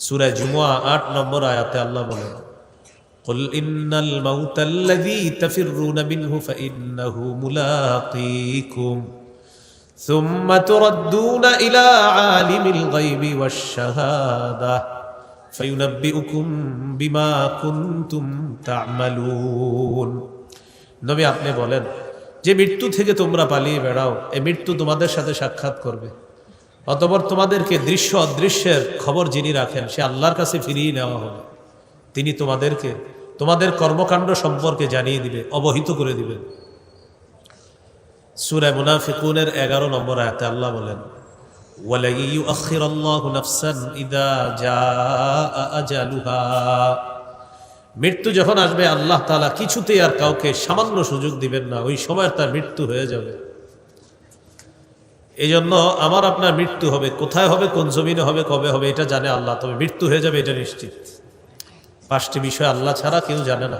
সূরা জুমুয়া 8 নম্বর আয়াতে আল্লাহ বলেন قل إن الموت الذي تفرون منه فإنه ملاقيكم ثم تردون إلى عالم الغيب والشهادة فينبئكم بما كنتم تعملون নবী আপনি বলেন যে মৃত্যু থেকে তোমরা পালিয়ে বেড়াও এই মৃত্যু তোমাদের সাথে সাক্ষাৎ করবে অতপর তোমাদেরকে দৃশ্য অদৃশ্যের খবর যিনি রাখেন, সে আল্লাহর কাছে ফিরিয়ে নেওয়া হবে। তিনি তোমাদেরকে, তোমাদের কর্মকাণ্ড সম্পর্কে জানিয়ে দিবে, অবহিত করে দিবে। সুরায় মুনাফিকুনের এগারো নম্বর আয়তে আল্লাহ বলেন মৃত্যু যখন আসবে, আল্লাহ তালা কিছুতেই আর কাউকে সামান্য সুযোগ দিবেন না, ওই সময় তার মৃত্যু হয়ে যাবে। এই জন্য আমার আপনার মৃত্যু হবে। কোথায় হবে, কোন জমিনে হবে, কবে হবে, এটা জানে আল্লাহ, তবে মৃত্যু হয়ে যাবে, এটা নিশ্চিত। পাঁচটি বিষয় আল্লাহ ছাড়া কেউ জানে না।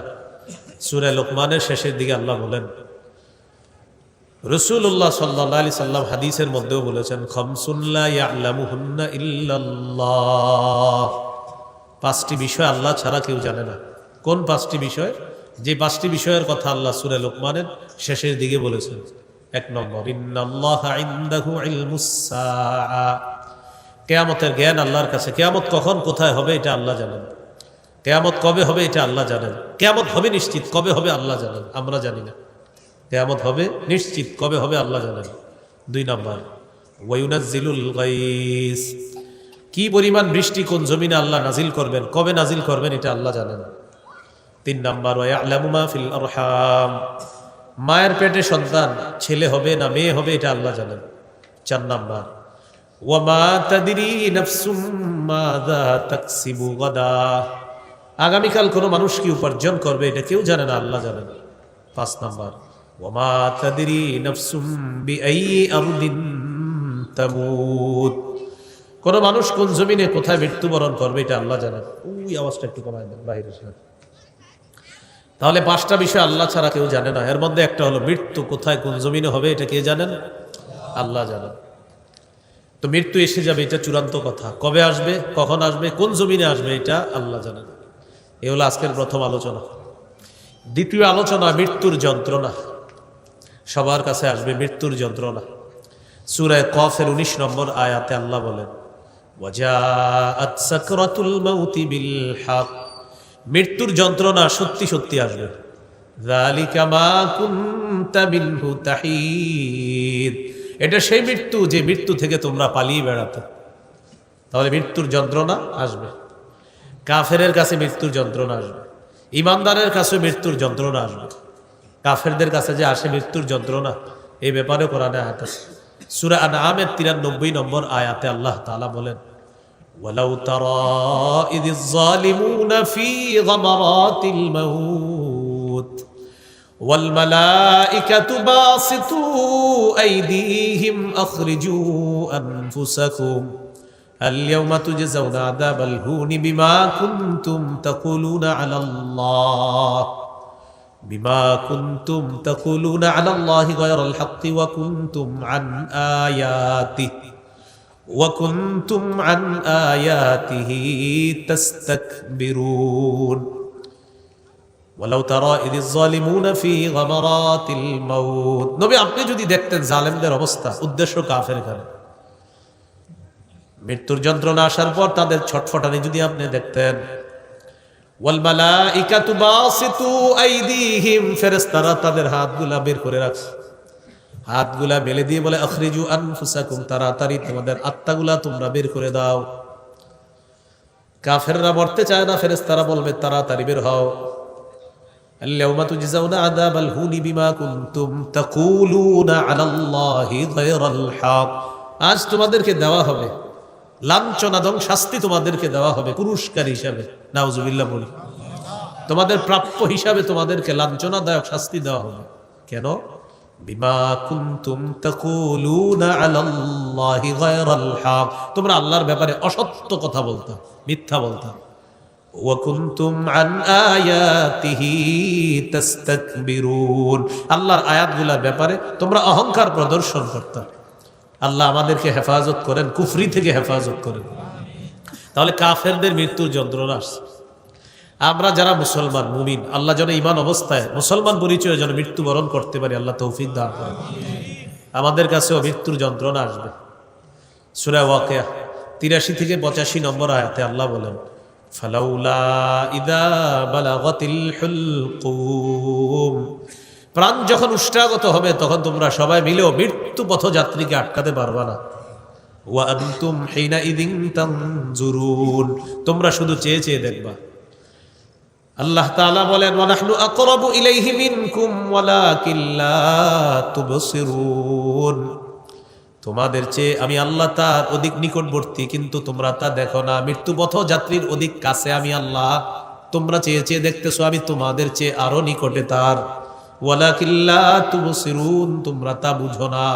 সুরে লোকমানের শেষের দিকে আল্লাহ বলেন রসুল্লাহ সাল্লাহ আলি সাল্লাম হাদিসের মধ্যেও বলেছেন খমসুল্লাহ ইয়ালামুহুন্না ইল্লাল্লাহ। পাঁচটি বিষয় আল্লাহ ছাড়া কেউ জানে না। কোন পাঁচটি বিষয়? যে পাঁচটি বিষয়ের কথা আল্লাহ সুরে লোকমানের শেষের দিকে বলেছেন। এক নম্বর কেয়ামতের জ্ঞান আল্লাহর কাছে। কেয়ামত কখন কোথায় হবে এটা আল্লাহ জানেন। কেয়ামত কবে হবে এটা আল্লাহ জানেন। কেয়ামত হবে নিশ্চিত, কবে হবে আল্লাহ জানেন, আমরা জানি না। কেয়ামত হবে নিশ্চিত, কবে হবে আল্লাহ জানেন। দুই নম্বর ওয়াইউনাজিলুল গাইস কি পরিমাণ বৃষ্টি কোন জমিনে আল্লাহ নাজিল করবেন, কবে নাজিল করবেন এটা আল্লাহ জানেন। তিন নম্বর ওয়াইয়ালামু মা ফিল আরহাম মায়ের পেটে সন্তান, ছেলে হবে না মেয়ে হবে, এটা আল্লাহ জানেন। চার নাম্বার। ওয়ামা তাদিরি তাকসিবু গাদা। আগামীকাল কোনো মানুষ কি উপার্জন করবে, এটা কেউ জানে না, আল্লাহ জানেন। পাঁচ নাম্বার। ওয়ামা তাদরি নাফসুম বিআই আরদিন তামুত। কোন মানুষ কোন জমিনে কোথায় মৃত্যুবরণ করবে, এটা আল্লাহ জানেন। ওই আওয়াজটা একটু কমায় দেন বাইরে তাহলে পাঁচটা বিষয় আল্লাহ ছাড়া কেউ জানে না। এর মধ্যে একটা হলো, মৃত্যু কোথায়, কোন জমিনে হবে, এটা কে জানেন? আল্লাহ জানেন। তো মৃত্যু এসে যাবে, এটা চূড়ান্ত কথা। কবে আসবে, কখন আসবে, কোন জমিনে আসবে, এটা আল্লাহ জানেন। এ হলো আজকের প্রথম আলোচনা। দ্বিতীয় আলোচনা, মৃত্যুর যন্ত্রণা। সবার কাছে আসবে মৃত্যুর যন্ত্রণা। সুরায় কফের উনিশ নম্বর আয়াতে আল্লাহ বলেন ওয়াজাআত সাকরাতুল মাউতি বিল মৃত্যুর যন্ত্রণা সত্যি সত্যি আসবে। এটা সেই মৃত্যু যে মৃত্যু থেকে তোমরা পালিয়ে বেড়াতে। তাহলে মৃত্যুর যন্ত্রণা আসবে। কাফেরের কাছে মৃত্যুর যন্ত্রণা আসবে। ইমানদারের কাছে মৃত্যুর যন্ত্রণা আসবে। কাফেরদের কাছে যে আসে মৃত্যুর যন্ত্রণা এই ব্যাপারে কোরআনে আয়াত আছে সুরা আনআমের তিরানব্বই নম্বর আয়াতে আল্লাহ তাআলা বলেন ولو ترى إذ الظالمون في غمرات الموت والملائكة باسطوا أيديهم أخرجوا أنفسكم اليوم تجزون عذاب الهون بما كنتم تقولون على الله بما كنتم تقولون على الله غير الحق وكنتم عن آياته وكنتم عن آياته تستكبرون ولو ترى إذ الظالمون في غمرات الموت নবী আপনি যদি দেখতেন জালেমদের অবস্থা উদ্দেশ্য কাফের এখানে মৃত্যুর যন্ত্রণা আসার পর তাদের ছটফটানি যদি আপনি দেখতেন ওয়ালমালাইকাতু বাসিতু আইদিহিম ফেরেশতারা তাদের হাতগুলা বের করে রাখছে হাতগুলা বেলে দিয়ে বলে, আখরিজু আনফুসাকুম তাড়াতাড়ি তোমাদের আত্মাগুলা তোমরা বের করে দাও। কাফেররা মরতে চায় না ফেরেস তারা বলবে, তাড়াতাড়ি বের হও। আজ তোমাদেরকে দেওয়া হবে, লাঞ্ছনা শাস্তি তোমাদেরকে দেওয়া হবে, পুরস্কার হিসাবে। নাউজুবিল্লাহ বলি। তোমাদের প্রাপ্য হিসাবে তোমাদেরকে লাঞ্ছনাদায়ক শাস্তি দেওয়া হবে। কেন? তোমরা আল্লাহর ব্যাপারে অসত্য কথা বলতা, মিথ্যা বলতা। ওয়াকুনতুম আন আয়াতিহি তাস্তাকবিরুন। আল্লাহর আয়াতগুলোর ব্যাপারে তোমরা অহংকার প্রদর্শন করতা। আল্লাহ আমাদেরকে হেফাজত করেন, কুফরি থেকে হেফাজত করেন। তাহলে কাফেরদের মৃত্যুর যন্ত্রণা আসছে। আমরা যারা মুসলমান, মুমিন, আল্লাহ যেন ইমান অবস্থায় মুসলমান পরিচয়ে যেন মৃত্যুবরণ করতে পারি, আল্লাহ তৌফিক দান করেন। আমাদের কাছেও মৃত্যুর যন্ত্রণা আসবে। সুরা ওয়াকিয়া তিরাশি থেকে পঁচাশি নম্বর আয়াতে আল্লাহ বলেন, ফালাউলা ইদা প্রাণ যখন উষ্টাগত হবে, তখন তোমরা সবাই মিলেও মৃত্যু পথযাত্রীকে আটকাতে পারবা না। তোমরা শুধু চেয়ে চেয়ে দেখবা। আল্লাহ তাআলা বলেন আকরাবু ইলাইহি মিনকুম তুবসিরুন। তোমাদের চেয়ে আমি আল্লাহ তার অধিক নিকটবর্তী, কিন্তু তোমরা তা দেখো না। মৃত্যুপথ যাত্রীর অধিক কাছে আমি আল্লাহ। তোমরা চেয়ে চেয়ে দেখতেছো, আমি তোমাদের চেয়ে আরও নিকটে তার। ওয়ালাকিল্লা তুবসিরুন, তোমরা তা বুঝো না।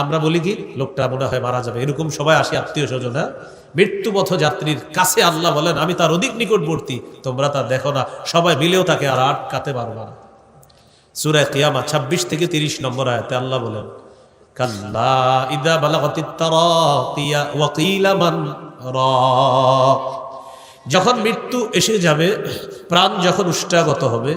আমরা বলি কি, লোকটা মনে হয় মারা যাবে। এরকম সবাই আসি আত্মীয় স্বজন হ্যাঁ? মৃত্যুপথ যাত্রীর কাছে আল্লাহ বলেন, আমি তার অধিক নিকটবর্তী। তোমরা তা দেখো না। সবাই মিলেও তাকে আর আটকাতে পারবা না। সুরায় কিয়ামা ছাব্বিশ থেকে তিরিশ নম্বর আয়াতে আল্লাহ বলেন ইদা রাক যখন মৃত্যু এসে যাবে, প্রাণ যখন উষ্টাগত হবে,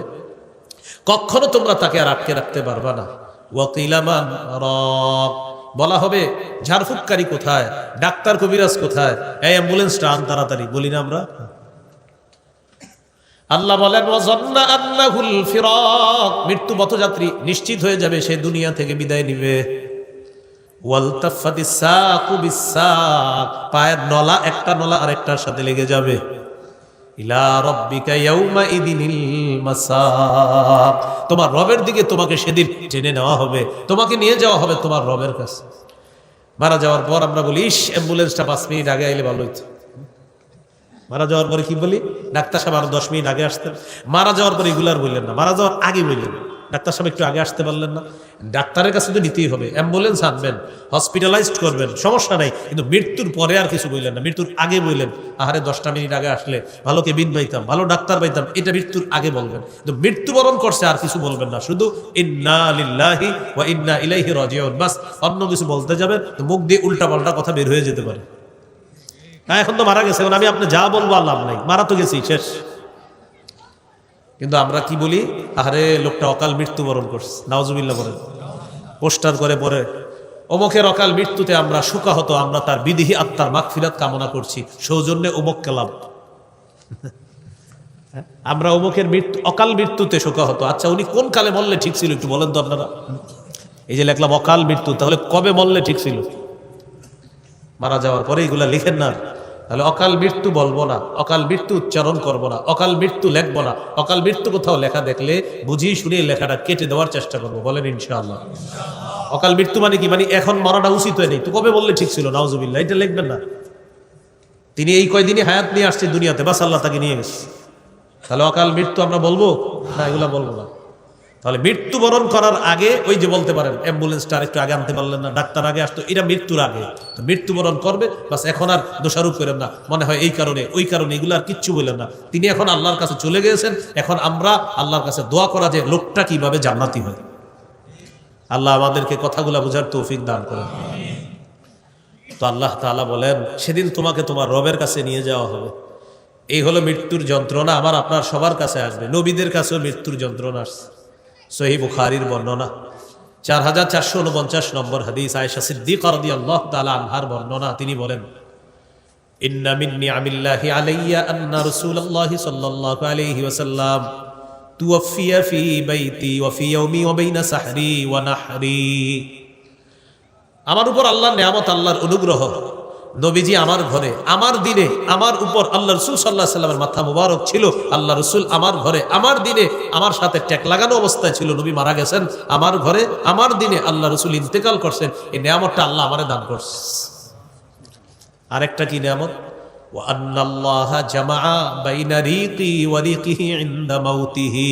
কখনো তোমরা তাকে আর আটকে রাখতে পারবা না। ওয়াকিলামান রব বলা হবে, ঝাড়ফুঁককারী কোথায়? ডাক্তার কবিরাজ কোথায়? এই অ্যাম্বুলেন্সটা আন তাড়াতাড়ি, বলি না আমরা। আল্লাহ বলেন আন্নাহুল ফিরাক। মৃত্যু পথযাত্রী নিশ্চিত হয়ে যাবে, সে দুনিয়া থেকে বিদায় নিবে। পায়ের নলা, একটা নলা আরেকটার সাথে লেগে যাবে। তোমার রবের দিকে তোমাকে সেদিন টেনে নেওয়া হবে, তোমাকে নিয়ে যাওয়া হবে তোমার রবের কাছে। মারা যাওয়ার পর আমরা বলি ইস অ্যাম্বুলেন্সটা পাঁচ মিনিট আগে আইলে ভালো হইতো। মারা যাওয়ার পরে কি বলি? ডাক্তার সাহেব আরও দশ মিনিট আগে আসতেন। মারা যাওয়ার পরে এগুলার বললেন না, মারা যাওয়ার আগে বললেন। ডাক্তার সাহেব একটু আগে আসতে পারলেন না। ডাক্তারের কাছে তো নিতেই হবে। অ্যাম্বুলেন্স আনবেন, হসপিটালাইজড করবেন, সমস্যা নাই। কিন্তু মৃত্যুর পরে আর কিছু বললেন না। মৃত্যুর আগে বললেন, আহারে দশটা মিনিট আগে আসলে ভালো কেবিন পাইতাম, ভালো ডাক্তার পাইতাম, এটা মৃত্যুর আগে বলবেন। কিন্তু মৃত্যুবরণ করছে আর কিছু বলবেন না। শুধু ইন্না লিল্লাহি ওয়া ইন্না ইলাইহি রাজিউন বাস অন্য কিছু বলতে যাবেন তো মুখ দিয়ে উল্টা পাল্টা কথা বের হয়ে যেতে পারে। হ্যাঁ এখন তো মারা গেছে। এখন আমি আপনি যা বলব আর লাভ নাই। মারা তো গেছি শেষ। কিন্তু আমরা কি বলি? আরে লোকটা অকাল মৃত্যুবরণ করছে। নাওজুবিল্লা বলেন। পোস্টার করে পরে, অমুকের অকাল মৃত্যুতে আমরা শোকাহত আমরা তার বিধিহি আত্মার মাগফিরাত কামনা করছি। সৌজন্যে অমুক কেলাম। আমরা অমুকের মৃত্যু, অকাল মৃত্যুতে শোকাহত আচ্ছা উনি কোন কালে মরলে ঠিক ছিল একটু বলেন তো আপনারা? এই যে লেখলাম অকাল মৃত্যু, তাহলে কবে মরলে ঠিক ছিল? মারা যাওয়ার পরে এগুলা লিখেন না। তাহলে অকাল মৃত্যু বলব না, অকাল মৃত্যু উচ্চারণ করব না, অকাল মৃত্যু লেখবো না, অকাল মৃত্যু কোথাও লেখা দেখলে বুঝিয়ে শুনিয়ে লেখাটা কেটে দেওয়ার চেষ্টা করব, বলেন ইনশাআল্লাহ। অকাল মৃত্যু মানে কি? মানে এখন মরাটা উচিত হয়নি, তো কবে বললে ঠিক ছিল? নাউজুবিল্লাহ, এটা লিখবেন না। তিনি এই কয়দিনই হায়াত নিয়ে আসছে দুনিয়াতে, বাস আল্লাহ তাকে নিয়ে গেছে। তাহলে অকাল মৃত্যু আমরা বলব? না, এগুলা বলব না। তাহলে মৃত্যুবরণ করার আগে ওই যে বলতে পারেন, অ্যাম্বুলেন্সটা আরেকটু আগে আনতে পারলেন না, ডাক্তার আগে আসতো, এটা মৃত্যুর আগে। তো মৃত্যুবরণ করবে, বাস এখন আর দোষারোপ করেন না। মনে হয় এই কারণে, ওই কারণে এগুলো আর কিচ্ছু বললেন না। তিনি এখন আল্লাহর কাছে চলে গিয়েছেন, এখন আমরা আল্লাহর কাছে দোয়া করা যে লোকটা কীভাবে জান্নাতি হয়। আল্লাহ আমাদেরকে কথাগুলো বোঝার তৌফিক দান করেন। তো আল্লাহ তাআলা বলেন, সেদিন তোমাকে তোমার রবের কাছে নিয়ে যাওয়া হবে। এই হলো মৃত্যুর যন্ত্রণা, আমার আপনার সবার কাছে আসবে, নবীদের কাছেও মৃত্যুর যন্ত্রণা আসছে। সহি বুখারির বর্ণনা। চার হাজার চারশো উনপঞ্চাশ নম্বর হাদিস, আয়েশা সিদ্দিক আল্লাহ তালা আনহার বর্ণনা। তিনি বলেন ফি সাহরি ওয়া আমার উপর আল্লাহর নিয়ামত, আল্লাহর অনুগ্রহ নবীজি আমার ঘরে, আমার দিনে, আমার উপর আল্লাহ রসুল সাল্লাহ সাল্লামের মাথা মুবারক ছিল। আল্লাহ রসুল আমার ঘরে, আমার দিনে আমার সাথে ট্যাক লাগানো অবস্থায় ছিল। নবী মারা গেছেন, আমার ঘরে, আমার দিনে আল্লাহ রসুল ইন্তেকাল করছেন। এই নিয়ামতটা আল্লাহ আমারে দান করছে। আরেকটা কি নিয়ামত? জামা বাইনা রীতি ওয়া রিকিহি মাউতিহি।